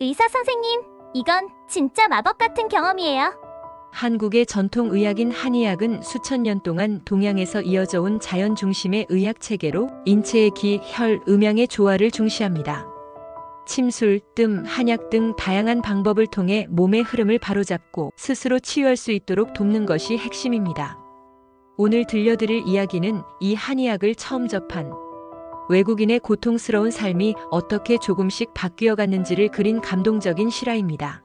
의사 선생님, 이건 진짜 마법 같은 경험이에요. 한국의 전통 의학인 한의학은 수천 년 동안 동양에서 이어져 온 자연 중심의 의학 체계로 인체의 기, 혈, 음양의 조화를 중시합니다. 침술, 뜸, 한약 등 다양한 방법을 통해 몸의 흐름을 바로잡고 스스로 치유할 수 있도록 돕는 것이 핵심입니다. 오늘 들려드릴 이야기는 이 한의학을 처음 접한 외국인의 고통스러운 삶이 어떻게 조금씩 바뀌어 갔는지를 그린 감동적인 실화입니다.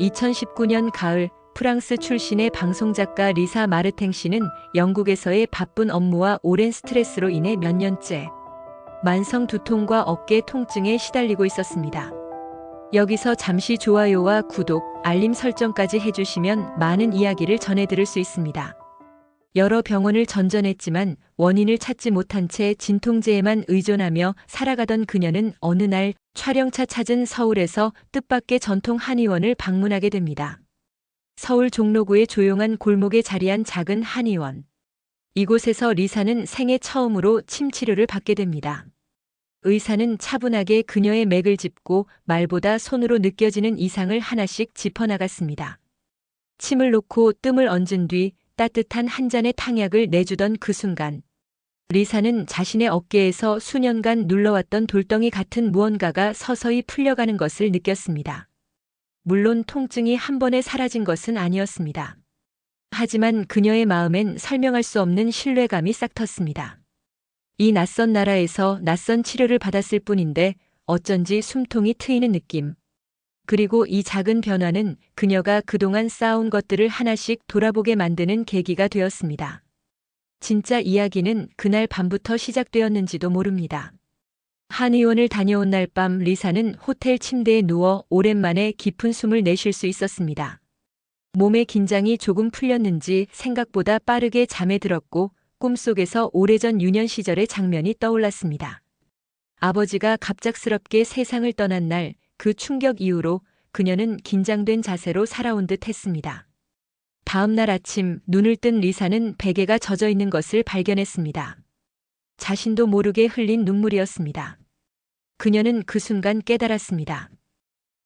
2019년 가을 프랑스 출신의 방송작가 리사 마르탱 씨는 영국에서의 바쁜 업무와 오랜 스트레스로 인해 몇 년째 만성 두통과 어깨 통증에 시달리고 있었습니다. 여기서 잠시 좋아요와 구독, 알림 설정까지 해주시면 많은 이야기를 전해드릴 수 있습니다. 여러 병원을 전전했지만 원인을 찾지 못한 채 진통제에만 의존하며 살아가던 그녀는 어느 날 촬영차 찾은 서울에서 뜻밖의 전통 한의원을 방문하게 됩니다. 서울 종로구의 조용한 골목에 자리한 작은 한의원. 이곳에서 리사는 생애 처음으로 침 치료를 받게 됩니다. 의사는 차분하게 그녀의 맥을 짚고 말보다 손으로 느껴지는 이상을 하나씩 짚어나갔습니다. 침을 놓고 뜸을 얹은 뒤 따뜻한 한 잔의 탕약을 내주던 그 순간, 리사는 자신의 어깨에서 수년간 눌러왔던 돌덩이 같은 무언가가 서서히 풀려가는 것을 느꼈습니다. 물론 통증이 한 번에 사라진 것은 아니었습니다. 하지만 그녀의 마음엔 설명할 수 없는 신뢰감이 싹 텄습니다. 이 낯선 나라에서 낯선 치료를 받았을 뿐인데 어쩐지 숨통이 트이는 느낌. 그리고 이 작은 변화는 그녀가 그동안 쌓아온 것들을 하나씩 돌아보게 만드는 계기가 되었습니다. 진짜 이야기는 그날 밤부터 시작되었는지도 모릅니다. 한 의원을 다녀온 날 밤 리사는 호텔 침대에 누워 오랜만에 깊은 숨을 내쉴 수 있었습니다. 몸의 긴장이 조금 풀렸는지 생각보다 빠르게 잠에 들었고 꿈속에서 오래전 유년 시절의 장면이 떠올랐습니다. 아버지가 갑작스럽게 세상을 떠난 날 그 충격 이후로 그녀는 긴장된 자세로 살아온 듯 했습니다. 다음 날 아침 눈을 뜬 리사는 베개가 젖어 있는 것을 발견했습니다. 자신도 모르게 흘린 눈물이었습니다. 그녀는 그 순간 깨달았습니다.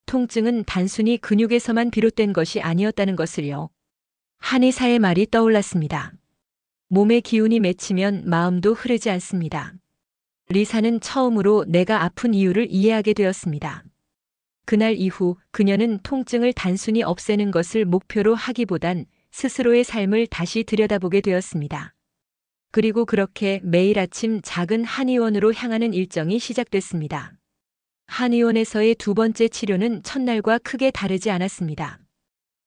통증은 단순히 근육에서만 비롯된 것이 아니었다는 것을요. 한의사의 말이 떠올랐습니다. 몸의 기운이 맺히면 마음도 흐르지 않습니다. 리사는 처음으로 내가 아픈 이유를 이해하게 되었습니다. 그날 이후 그녀는 통증을 단순히 없애는 것을 목표로 하기보단 스스로의 삶을 다시 들여다보게 되었습니다. 그리고 그렇게 매일 아침 작은 한의원으로 향하는 일정이 시작됐습니다. 한의원에서의 두 번째 치료는 첫날과 크게 다르지 않았습니다.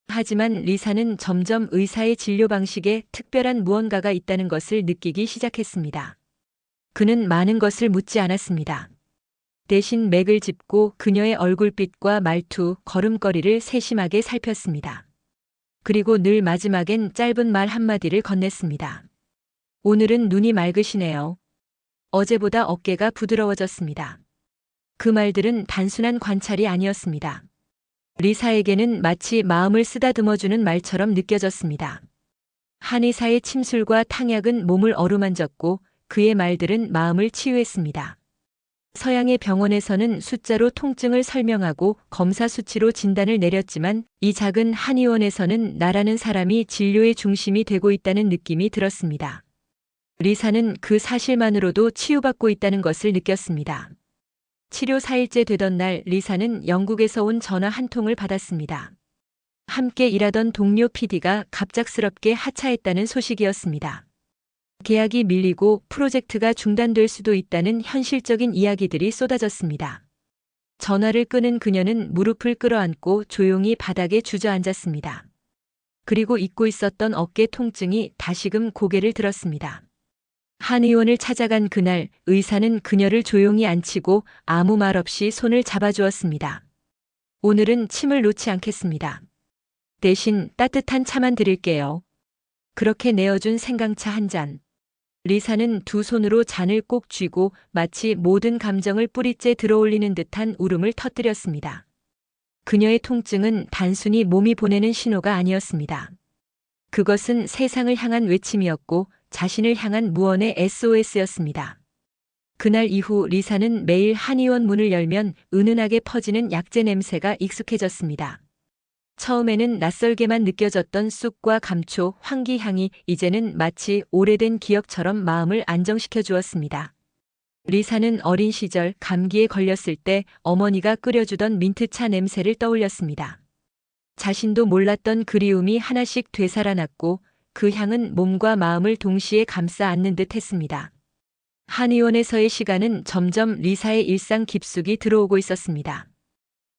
하지만 리사는 점점 의사의 진료 방식에 특별한 무언가가 있다는 것을 느끼기 시작했습니다. 그는 많은 것을 묻지 않았습니다. 대신 맥을 짚고 그녀의 얼굴빛과 말투, 걸음걸이를 세심하게 살폈습니다. 그리고 늘 마지막엔 짧은 말 한마디를 건넸습니다. 오늘은 눈이 맑으시네요. 어제보다 어깨가 부드러워졌습니다. 그 말들은 단순한 관찰이 아니었습니다. 리사에게는 마치 마음을 쓰다듬어주는 말처럼 느껴졌습니다. 한의사의 침술과 탕약은 몸을 어루만졌고 그의 말들은 마음을 치유했습니다. 서양의 병원에서는 숫자로 통증을 설명하고 검사 수치로 진단을 내렸지만 이 작은 한의원에서는 나라는 사람이 진료의 중심이 되고 있다는 느낌이 들었습니다. 리사는 그 사실만으로도 치유받고 있다는 것을 느꼈습니다. 치료 4일째 되던 날 리사는 영국에서 온 전화 한 통을 받았습니다. 함께 일하던 동료 PD가 갑작스럽게 하차했다는 소식이었습니다. 계약이 밀리고 프로젝트가 중단될 수도 있다는 현실적인 이야기들이 쏟아졌습니다. 전화를 끄는 그녀는 무릎을 끌어안고 조용히 바닥에 주저앉았습니다. 그리고 잊고 있었던 어깨 통증이 다시금 고개를 들었습니다. 한 의원을 찾아간 그날 의사는 그녀를 조용히 앉히고 아무 말 없이 손을 잡아주었습니다. 오늘은 침을 놓지 않겠습니다. 대신 따뜻한 차만 드릴게요. 그렇게 내어준 생강차 한 잔. 리사는 두 손으로 잔을 꼭 쥐고 마치 모든 감정을 뿌리째 들어올리는 듯한 울음을 터뜨렸습니다. 그녀의 통증은 단순히 몸이 보내는 신호가 아니었습니다. 그것은 세상을 향한 외침이었고 자신을 향한 무언의 SOS였습니다. 그날 이후 리사는 매일 한의원 문을 열면 은은하게 퍼지는 약재 냄새가 익숙해졌습니다. 처음에는 낯설게만 느껴졌던 쑥과 감초, 황기향이 이제는 마치 오래된 기억처럼 마음을 안정시켜 주었습니다. 리사는 어린 시절 감기에 걸렸을 때 어머니가 끓여주던 민트차 냄새를 떠올렸습니다. 자신도 몰랐던 그리움이 하나씩 되살아났고 그 향은 몸과 마음을 동시에 감싸 안는 듯 했습니다. 한의원에서의 시간은 점점 리사의 일상 깊숙이 들어오고 있었습니다.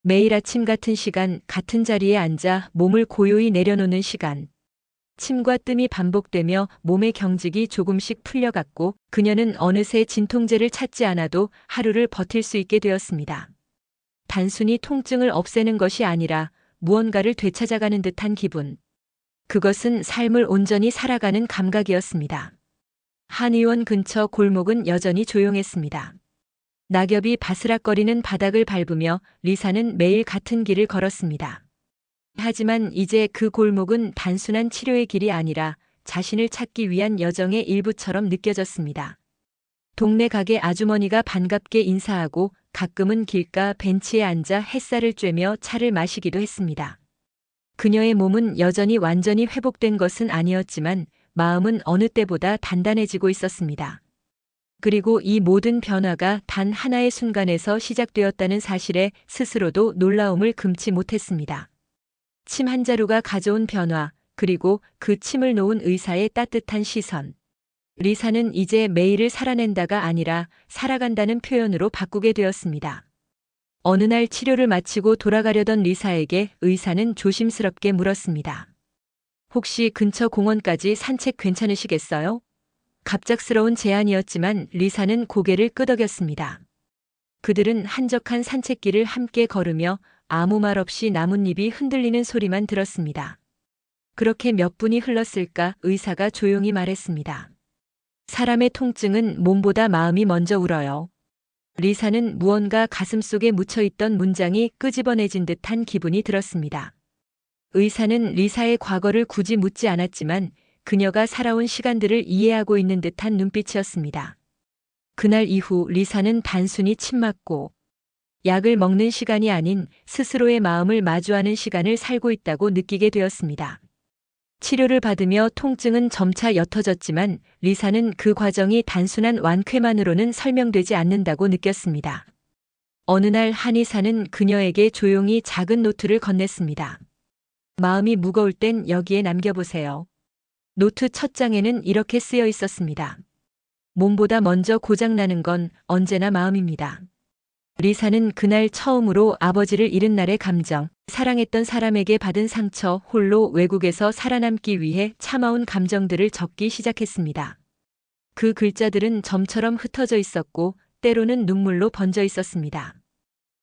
매일 아침 같은 시간, 같은 자리에 앉아 몸을 고요히 내려놓는 시간. 침과 뜸이 반복되며 몸의 경직이 조금씩 풀려갔고 그녀는 어느새 진통제를 찾지 않아도 하루를 버틸 수 있게 되었습니다. 단순히 통증을 없애는 것이 아니라 무언가를 되찾아가는 듯한 기분. 그것은 삶을 온전히 살아가는 감각이었습니다. 한의원 근처 골목은 여전히 조용했습니다. 낙엽이 바스락거리는 바닥을 밟으며 리사는 매일 같은 길을 걸었습니다. 하지만 이제 그 골목은 단순한 치료의 길이 아니라 자신을 찾기 위한 여정의 일부처럼 느껴졌습니다. 동네 가게 아주머니가 반갑게 인사하고 가끔은 길가 벤치에 앉아 햇살을 쬐며 차를 마시기도 했습니다. 그녀의 몸은 여전히 완전히 회복된 것은 아니었지만 마음은 어느 때보다 단단해지고 있었습니다. 그리고 이 모든 변화가 단 하나의 순간에서 시작되었다는 사실에 스스로도 놀라움을 금치 못했습니다. 침 한 자루가 가져온 변화, 그리고 그 침을 놓은 의사의 따뜻한 시선. 리사는 이제 매일을 살아낸다가 아니라 살아간다는 표현으로 바꾸게 되었습니다. 어느 날 치료를 마치고 돌아가려던 리사에게 의사는 조심스럽게 물었습니다. 혹시 근처 공원까지 산책 괜찮으시겠어요? 갑작스러운 제안이었지만 리사는 고개를 끄덕였습니다. 그들은 한적한 산책길을 함께 걸으며 아무 말 없이 나뭇잎이 흔들리는 소리만 들었습니다. 그렇게 몇 분이 흘렀을까 의사가 조용히 말했습니다. 사람의 통증은 몸보다 마음이 먼저 울어요. 리사는 무언가 가슴 속에 묻혀있던 문장이 끄집어내진 듯한 기분이 들었습니다. 의사는 리사의 과거를 굳이 묻지 않았지만 그녀가 살아온 시간들을 이해하고 있는 듯한 눈빛이었습니다. 그날 이후 리사는 단순히 침 맞고 약을 먹는 시간이 아닌 스스로의 마음을 마주하는 시간을 살고 있다고 느끼게 되었습니다. 치료를 받으며 통증은 점차 옅어졌지만 리사는 그 과정이 단순한 완쾌만으로는 설명되지 않는다고 느꼈습니다. 어느 날 한의사는 그녀에게 조용히 작은 노트를 건넸습니다. 마음이 무거울 땐 여기에 남겨보세요. 노트 첫 장에는 이렇게 쓰여 있었습니다. 몸보다 먼저 고장나는 건 언제나 마음입니다. 리사는 그날 처음으로 아버지를 잃은 날의 감정, 사랑했던 사람에게 받은 상처, 홀로 외국에서 살아남기 위해 참아온 감정들을 적기 시작했습니다. 그 글자들은 점처럼 흩어져 있었고, 때로는 눈물로 번져 있었습니다.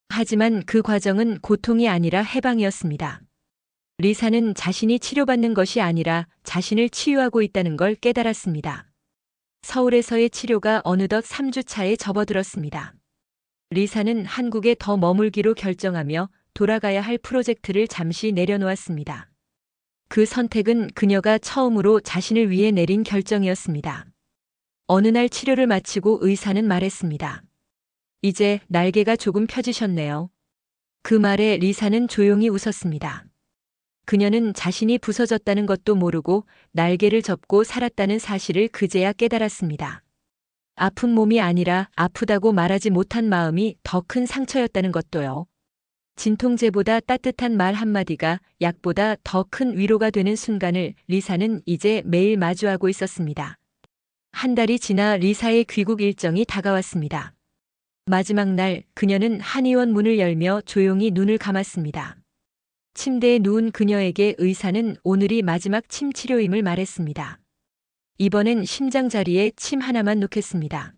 하지만 그 과정은 고통이 아니라 해방이었습니다. 리사는 자신이 치료받는 것이 아니라 자신을 치유하고 있다는 걸 깨달았습니다. 서울에서의 치료가 어느덧 3주 차에 접어들었습니다. 리사는 한국에 더 머물기로 결정하며 돌아가야 할 프로젝트를 잠시 내려놓았습니다. 그 선택은 그녀가 처음으로 자신을 위해 내린 결정이었습니다. 어느 날 치료를 마치고 의사는 말했습니다. 이제 날개가 조금 펴지셨네요. 그 말에 리사는 조용히 웃었습니다. 그녀는 자신이 부서졌다는 것도 모르고 날개를 접고 살았다는 사실을 그제야 깨달았습니다. 아픈 몸이 아니라 아프다고 말하지 못한 마음이 더 큰 상처였다는 것도요. 진통제보다 따뜻한 말 한마디가 약보다 더 큰 위로가 되는 순간을 리사는 이제 매일 마주하고 있었습니다. 한 달이 지나 리사의 귀국 일정이 다가왔습니다. 마지막 날 그녀는 한의원 문을 열며 조용히 눈을 감았습니다. 침대에 누운 그녀에게 의사는 오늘이 마지막 침 치료임을 말했습니다. 이번엔 심장 자리에 침 하나만 놓겠습니다.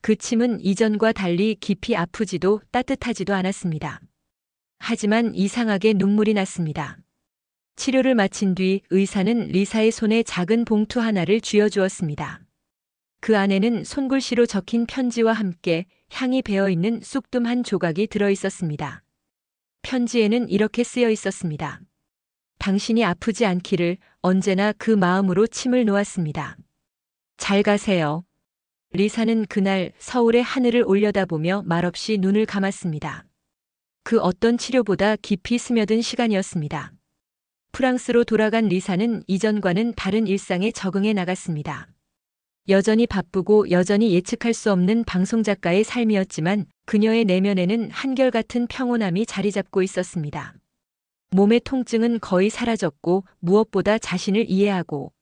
그 침은 이전과 달리 깊이 아프지도 따뜻하지도 않았습니다. 하지만 이상하게 눈물이 났습니다. 치료를 마친 뒤 의사는 리사의 손에 작은 봉투 하나를 쥐어주었습니다. 그 안에는 손글씨로 적힌 편지와 함께 향이 배어 있는 쑥둠 한 조각이 들어 있었습니다. 편지에는 이렇게 쓰여 있었습니다. 당신이 아프지 않기를 언제나 그 마음으로 침을 놓았습니다. 잘 가세요. 리사는 그날 서울의 하늘을 올려다보며 말없이 눈을 감았습니다. 그 어떤 치료보다 깊이 스며든 시간이었습니다. 프랑스로 돌아간 리사는 이전과는 다른 일상에 적응해 나갔습니다. 여전히 바쁘고 여전히 예측할 수 없는 방송작가의 삶이었지만 그녀의 내면에는 한결같은 평온함이 자리 잡고 있었습니다. 몸의 통증은 거의 사라졌고 무엇보다 자신을 이해하고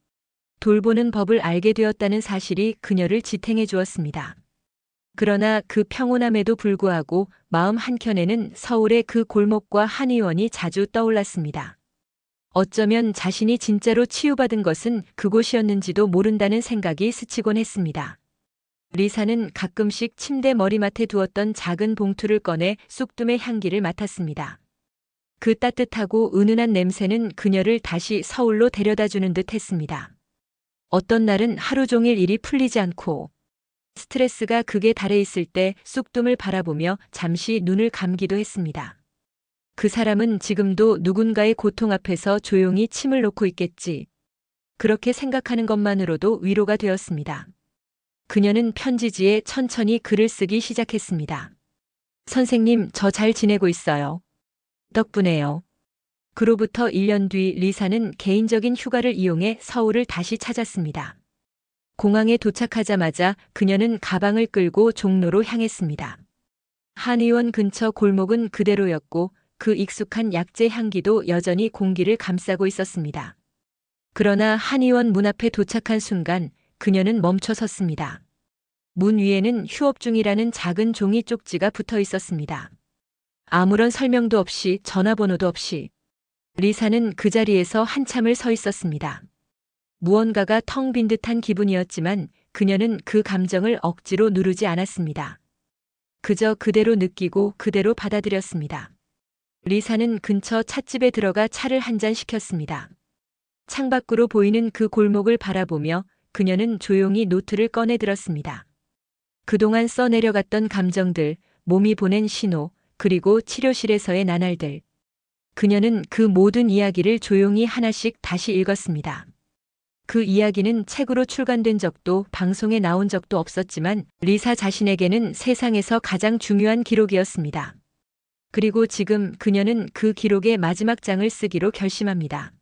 돌보는 법을 알게 되었다는 사실이 그녀를 지탱해 주었습니다. 그러나 그 평온함에도 불구하고 마음 한켠에는 서울의 그 골목과 한의원이 자주 떠올랐습니다. 어쩌면 자신이 진짜로 치유받은 것은 그곳이었는지도 모른다는 생각이 스치곤 했습니다. 리사는 가끔씩 침대 머리맡에 두었던 작은 봉투를 꺼내 쑥둠의 향기를 맡았습니다. 그 따뜻하고 은은한 냄새는 그녀를 다시 서울로 데려다 주는 듯 했습니다. 어떤 날은 하루 종일 일이 풀리지 않고 스트레스가 극에 달해 있을 때 쑥둠을 바라보며 잠시 눈을 감기도 했습니다. 그 사람은 지금도 누군가의 고통 앞에서 조용히 침을 놓고 있겠지. 그렇게 생각하는 것만으로도 위로가 되었습니다. 그녀는 편지지에 천천히 글을 쓰기 시작했습니다. 선생님, 저 잘 지내고 있어요. 덕분에요. 그로부터 1년 뒤 리사는 개인적인 휴가를 이용해 서울을 다시 찾았습니다. 공항에 도착하자마자 그녀는 가방을 끌고 종로로 향했습니다. 한의원 근처 골목은 그대로였고 그 익숙한 약재 향기도 여전히 공기를 감싸고 있었습니다. 그러나 한의원 문 앞에 도착한 순간 그녀는 멈춰 섰습니다. 문 위에는 휴업 중이라는 작은 종이 쪽지가 붙어 있었습니다. 아무런 설명도 없이 전화번호도 없이 리사는 그 자리에서 한참을 서 있었습니다. 무언가가 텅 빈 듯한 기분이었지만 그녀는 그 감정을 억지로 누르지 않았습니다. 그저 그대로 느끼고 그대로 받아들였습니다. 리사는 근처 찻집에 들어가 차를 한 잔 시켰습니다. 창밖으로 보이는 그 골목을 바라보며 그녀는 조용히 노트를 꺼내 들었습니다. 그동안 써내려갔던 감정들, 몸이 보낸 신호, 그리고 치료실에서의 나날들. 그녀는 그 모든 이야기를 조용히 하나씩 다시 읽었습니다. 그 이야기는 책으로 출간된 적도 방송에 나온 적도 없었지만 리사 자신에게는 세상에서 가장 중요한 기록이었습니다. 그리고 지금 그녀는 그 기록의 마지막 장을 쓰기로 결심합니다.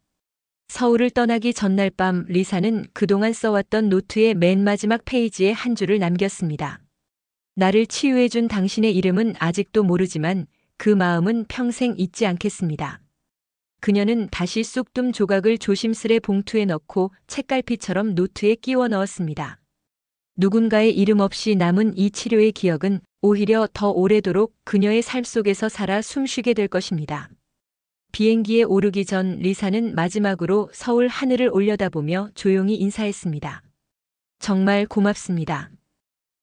서울을 떠나기 전날 밤 리사는 그동안 써왔던 노트의 맨 마지막 페이지에 한 줄을 남겼습니다. 나를 치유해준 당신의 이름은 아직도 모르지만 그 마음은 평생 잊지 않겠습니다. 그녀는 다시 쑥둠 조각을 조심스레 봉투에 넣고 책갈피처럼 노트에 끼워 넣었습니다. 누군가의 이름 없이 남은 이 치료의 기억은 오히려 더 오래도록 그녀의 삶 속에서 살아 숨쉬게 될 것입니다. 비행기에 오르기 전 리사는 마지막으로 서울 하늘을 올려다보며 조용히 인사했습니다. 정말 고맙습니다.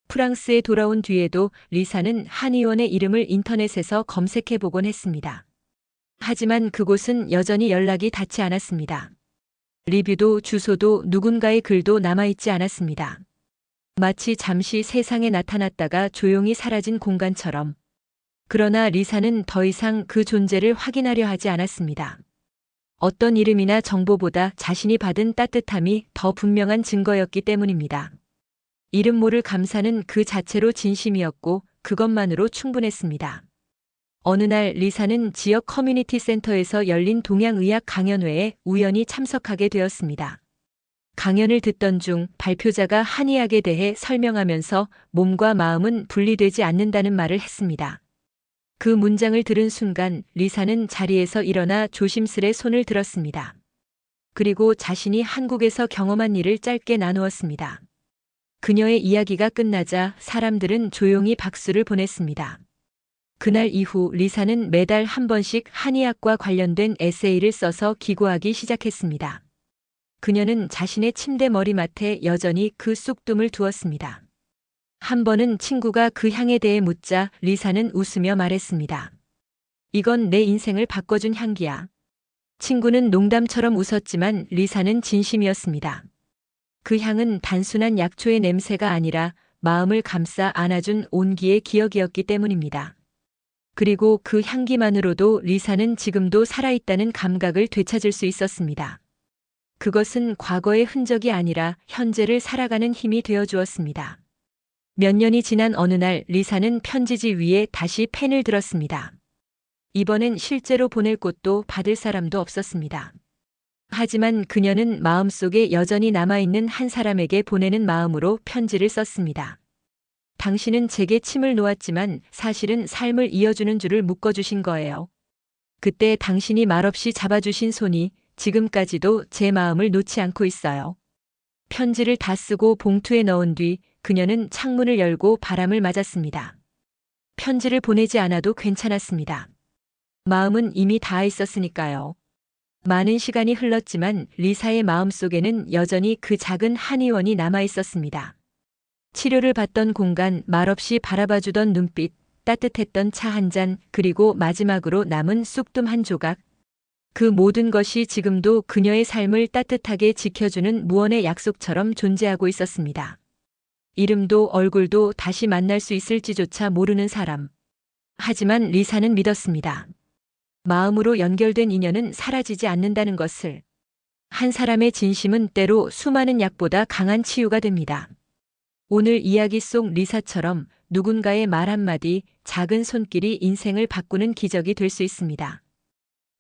프랑스에 돌아온 뒤에도 리사는 한의원의 이름을 인터넷에서 검색해 보곤 했습니다. 하지만 그곳은 여전히 연락이 닿지 않았습니다. 리뷰도 주소도 누군가의 글도 남아있지 않았습니다. 마치 잠시 세상에 나타났다가 조용히 사라진 공간처럼. 그러나 리사는 더 이상 그 존재를 확인하려 하지 않았습니다. 어떤 이름이나 정보보다 자신이 받은 따뜻함이 더 분명한 증거였기 때문입니다. 이름 모를 감사는 그 자체로 진심이었고 그것만으로 충분했습니다. 어느 날 리사는 지역 커뮤니티 센터에서 열린 동양의학 강연회에 우연히 참석하게 되었습니다. 강연을 듣던 중 발표자가 한의학에 대해 설명하면서 몸과 마음은 분리되지 않는다는 말을 했습니다. 그 문장을 들은 순간 리사는 자리에서 일어나 조심스레 손을 들었습니다. 그리고 자신이 한국에서 경험한 일을 짧게 나누었습니다. 그녀의 이야기가 끝나자 사람들은 조용히 박수를 보냈습니다. 그날 이후 리사는 매달 한 번씩 한의학과 관련된 에세이를 써서 기고하기 시작했습니다. 그녀는 자신의 침대 머리맡에 여전히 그 쑥둠을 두었습니다. 한 번은 친구가 그 향에 대해 묻자 리사는 웃으며 말했습니다. 이건 내 인생을 바꿔준 향기야. 친구는 농담처럼 웃었지만 리사는 진심이었습니다. 그 향은 단순한 약초의 냄새가 아니라 마음을 감싸 안아준 온기의 기억이었기 때문입니다. 그리고 그 향기만으로도 리사는 지금도 살아있다는 감각을 되찾을 수 있었습니다. 그것은 과거의 흔적이 아니라 현재를 살아가는 힘이 되어 주었습니다. 몇 년이 지난 어느 날 리사는 편지지 위에 다시 펜을 들었습니다. 이번엔 실제로 보낼 곳도 받을 사람도 없었습니다. 하지만 그녀는 마음속에 여전히 남아있는 한 사람에게 보내는 마음으로 편지를 썼습니다. 당신은 제게 침을 놓았지만 사실은 삶을 이어주는 줄을 묶어주신 거예요. 그때 당신이 말없이 잡아주신 손이 지금까지도 제 마음을 놓지 않고 있어요. 편지를 다 쓰고 봉투에 넣은 뒤 그녀는 창문을 열고 바람을 맞았습니다. 편지를 보내지 않아도 괜찮았습니다. 마음은 이미 닿아 있었으니까요. 많은 시간이 흘렀지만 리사의 마음속에는 여전히 그 작은 한의원이 남아 있었습니다. 치료를 받던 공간, 말없이 바라봐주던 눈빛, 따뜻했던 차 한 잔, 그리고 마지막으로 남은 쑥둠 한 조각. 그 모든 것이 지금도 그녀의 삶을 따뜻하게 지켜주는 무언의 약속처럼 존재하고 있었습니다. 이름도 얼굴도 다시 만날 수 있을지조차 모르는 사람. 하지만 리사는 믿었습니다. 마음으로 연결된 인연은 사라지지 않는다는 것을. 한 사람의 진심은 때로 수많은 약보다 강한 치유가 됩니다. 오늘 이야기 속 리사처럼 누군가의 말 한마디, 작은 손길이 인생을 바꾸는 기적이 될 수 있습니다.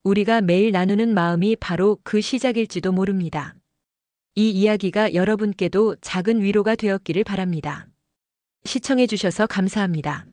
우리가 매일 나누는 마음이 바로 그 시작일지도 모릅니다. 이 이야기가 여러분께도 작은 위로가 되었기를 바랍니다. 시청해주셔서 감사합니다.